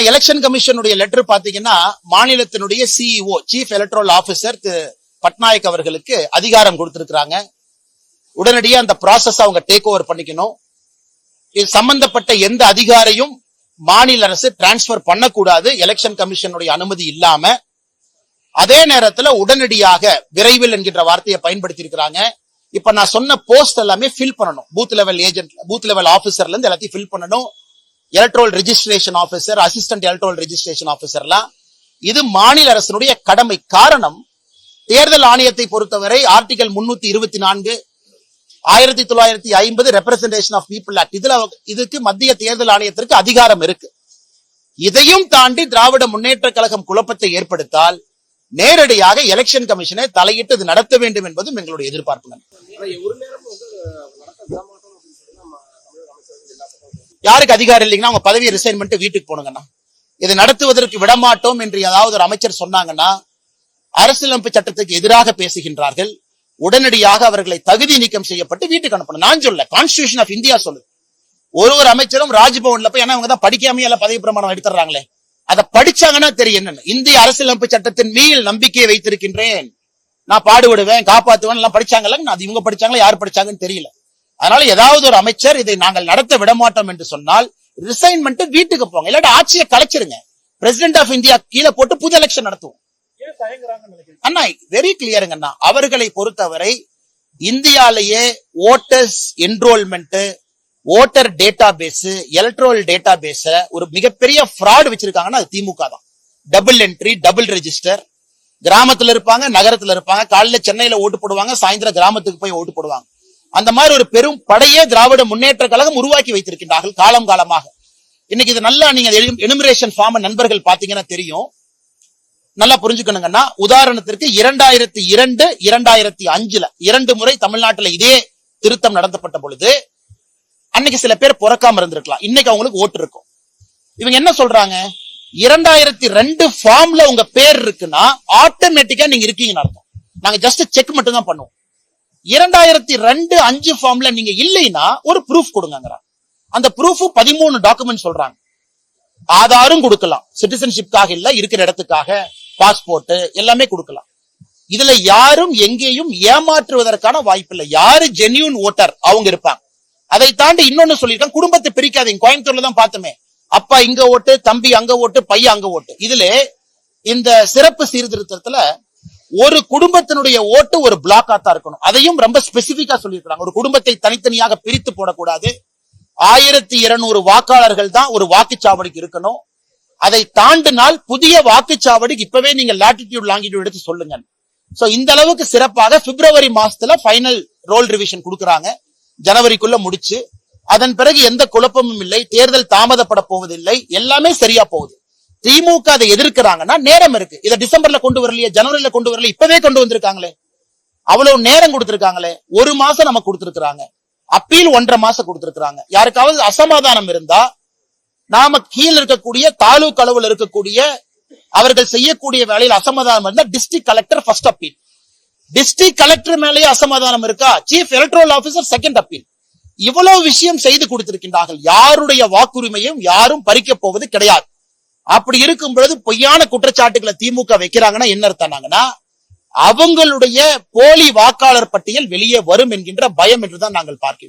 Election கமிஷனுடைய letter பாத்தீங்கன்னா மாநிலத்தினுடைய CEO chief electoral officer திரு பட்நாயக் அவர்களுக்கு அதிகாரம் கொடுத்திருக்கிறாங்க. உடனடியா அந்த ப்ராசஸ் அவங்க டேக் ஓவர் பண்ணிக்கணும். இது சம்பந்தப்பட்ட எந்த அதிகாரையும் மாநில அரசு டிரான்ஸ்பர் பண்ணக்கூடாது. எலெக்ஷன் கமிஷனுடைய அனுமதி இல்லாம. அதே நேரத்துல உடனடியாக விரைவில் என்கின்ற வார்த்தையை பயன்படுத்தி இருக்கிறாங்க இப்ப நான் சொன்ன போஸ்ட் எல்லாமே ஃபில் பண்ணணும். Booth level agent booth level ஆபீசர்ல இருந்து எல்லாத்தையும் ஃபில் பண்ணணும். Electoral registration officer assistant electoral registration ஆபீசர்லாம் இது மாநில அரசனுடைய கடமை. காரணம் தேர்தல் ஆணையத்தை பொறுத்தவரை ஆர்டிகல் முன்னூத்தி இருபத்தி நான்கு ஆயிரத்தி தொள்ளாயிரத்தி ஐம்பது ரெப்ரசன்டேஷன் ஆஃப் பீப்புள் ஆக்ட் இதுல இதுக்கு மத்திய தேர்தல் ஆணையத்திற்கு அதிகாரம் இருக்கு. இதையும் தாண்டி திராவிட முன்னேற்ற கழகம் குழப்பத்தை ஏற்படுத்தால் நேரடியாக எலெக்ஷன் கமிஷனை தலையிட்டு இது நடத்த வேண்டும் என்பதும் எங்களுடைய எதிர்பார்ப்பு ஆனா ஒரு நேரம் யாருக்கு அதிகாரம் இல்லைங்கன்னா அவங்க பதவியை ரிசைன் பண்ணிட்டு வீட்டுக்கு போனுங்கண்ணா இதை நடத்துவதற்கு விடமாட்டோம் என்று ஏதாவது ஒரு அமைச்சர் சொன்னாங்கன்னா அரசியலமைப்பு சட்டத்துக்கு எதிராக பேசுகின்றார்கள். உடனடியாக அவர்களை தகுதி நீக்கம் செய்யப்பட்டு வீட்டுக்கு அனுப்பணும். நான் சொல்ல கான்ஸ்டியூஷன் ஆஃப் இந்தியா சொல்லு ஒரு ஒரு அமைச்சரும் ராஜ்பவன்ல போய் ஏன்னா அவங்க தான் படிக்காமையே எல்லாம் பதவி பிரமாணம் எடுத்துறாங்களே அதை படிச்சாங்கன்னா தெரியும் என்னன்னு. இந்திய அரசியலமைப்பு சட்டத்தின் மீள் நம்பிக்கையை வைத்திருக்கின்றேன். நான் பாடுபடுவேன் காப்பாத்துவேன் எல்லாம் படிச்சாங்கல்ல அது இவங்க படிச்சாங்களா யார் படிச்சாங்கன்னு தெரியல. அதனால ஏதாவது ஒரு அமைச்சர் இதை நாங்கள் நடத்த விட மாட்டோம் என்று சொன்னால் ரிசைன் பண்ணிட்டு வீட்டுக்கு போங்க. இல்லாட்டி ஆட்சியை கலைச்சிருங்க. பிரசிடென்ட் ஆஃப் இந்தியா கீழே போட்டு புது எலெக்ஷன் நடத்துவோம். அண்ணா வெரி கிளியருங்க அண்ணா. அவர்களை பொறுத்தவரை இந்தியாலேயே voters enrolment voter data base electoral data base ஒரு மிகப்பெரிய ஃப்ராட் வச்சிருக்காங்கன்னா அது திமுக தான். டபுள் என்ட்ரி டபுள் ரெஜிஸ்டர் கிராமத்துல இருப்பாங்க நகரத்துல இருப்பாங்க காலையில சென்னையில ஓட்டு போடுவாங்க சாயந்தரம் கிராமத்துக்கு போய் ஓட்டு போடுவாங்க. அந்த மாதிரி ஒரு பெரும் படையே திராவிட முன்னேற்ற கழகம் உருவாக்கி வைத்திருக்கின்றார்கள் காலம் காலமாக. இன்னைக்கு இது நல்லா நீங்க எனுமரேஷன் ஃபார்ம் நண்பர்கள் பாத்தீங்கன்னா தெரியும். நல்லா புரிஞ்சுக்கணுங்கன்னா உதாரணத்திற்கு இரண்டாயிரத்தி இரண்டு இரண்டாயிரத்தி அஞ்சுல இரண்டு முறை தமிழ்நாட்டுல இதே திருத்தம் நடத்தப்பட்ட பொழுது அன்னைக்கு சில பேர் பிறக்காம இருந்திருக்கலாம். இன்னைக்கு அவங்களுக்கு ஓட்டு இருக்கும். இவங்க என்ன சொல்றாங்க? இரண்டாயிரத்தி ரெண்டு ஃபார்ம்ல உங்க பேர் இருக்குன்னா ஆட்டோமேட்டிக்கா நீங்க இருக்கீங்கன்னு அர்த்தம். நாங்க ஜஸ்ட் செக் மட்டும் தான் பண்ணுவோம். இரண்டாயிரத்தி ரெண்டு அஞ்சு ஃபார்ம்ல நீங்க இல்லைன்னா ஒரு ப்ரூஃப் கொடுங்கங்கிறாங்க. அந்த ப்ரூஃப் பதிமூணு டாக்குமெண்ட் சொல்றாங்க. ஆதாரும் கொடுக்கலாம். சிட்டிசன்ஷிப்காக இல்ல இருக்கிற இடத்துக்காக பாஸ்போர்ட் எல்லாமே கொடுக்கலாம். இதுல யாரும் எங்கேயும் ஏமாற்றுவதற்கான வாய்ப்பு இல்லை. யாரு ஜென்யூன் ஓட்டர் அவங்க இருப்பாங்க. அதை தாண்டி இன்னொன்னு சொல்லியிருக்காங்க குடும்பத்தை பிரிக்காதீங்க. கோயம்புத்தூர்ல தான் பார்த்தோமே. அப்பா இங்க ஓட்டு தம்பி அங்க ஓட்டு பையன் அங்க ஓட்டு. இதுல இந்த சிறப்பு சீர்திருத்தத்துல ஒரு குடும்பத்தினுடைய ஓட்டு ஒரு பிளாக்கா தான் இருக்கணும். அதையும் ரொம்ப ஸ்பெசிபிக்கா சொல்லியிருக்கிறாங்க. ஒரு குடும்பத்தை தனித்தனியாக பிரித்து போடக்கூடாது. ஆயிரத்தி இருநூறு வாக்காளர்கள் தான் ஒரு வாக்குச்சாவடிக்கு இருக்கணும். அதை தாண்டினால் புதிய வாக்குச்சாவடிக்கு இப்பவே நீங்க லாட்டிடியூட் லாங்கிடியூட் எடுத்து சொல்லுங்க சோ இந்த அளவுக்கு சிறப்பாக பிப்ரவரி மாசத்துல ஃபைனல் ரோல் ரிவிஷன் கொடுக்குறாங்க. ஜனவரிக்குள்ள முடிச்சு. அதன் பிறகு எந்த குழப்பமும் இல்லை. தேர்தல் தாமதப்பட போவதில்லை. எல்லாமே சரியா போகுது. திமுக அதை எதிர்க்கிறாங்கன்னா நேரம் இருக்கு. இதை டிசம்பர்ல கொண்டு வரலையே ஜனவரியில கொண்டு வரல இப்பவே கொண்டு வந்திருக்காங்களே. அவ்வளவு நேரம் கொடுத்திருக்காங்களே. ஒரு மாசம் நமக்கு கொடுத்திருக்காங்க அப்பீல் ஒன்றரை மாசம் கொடுத்திருக்கிறாங்க. யாருக்காவது அசமாதானம் இருந்தா நாம கீழ இருக்கக்கூடிய தாலுக் அளவில் இருக்கக்கூடிய அவர்கள் செய்யக்கூடிய வேலையில் அசமாதானம் இருந்தா district collector first appeal district collector மேலேயே அசமாதானம் இருக்கா? Chief electoral officer second appeal இவ்வளவு விஷயம் செய்து கொடுத்திருக்கின்றார்கள். யாருடைய வாக்குரிமையும் யாரும் பறிக்கப் போவது கிடையாது. அப்படி இருக்கும் பொழுது பொய்யான குற்றச்சாட்டுகளை திமுக வைக்கிறாங்கன்னா என்ன அர்த்தம்னாங்கன்னா அவங்களுடைய போலி வாக்காளர் பட்டியல் வெளியே வரும் என்கின்ற பயம் என்றுதான் நாங்கள் பார்க்கிறோம்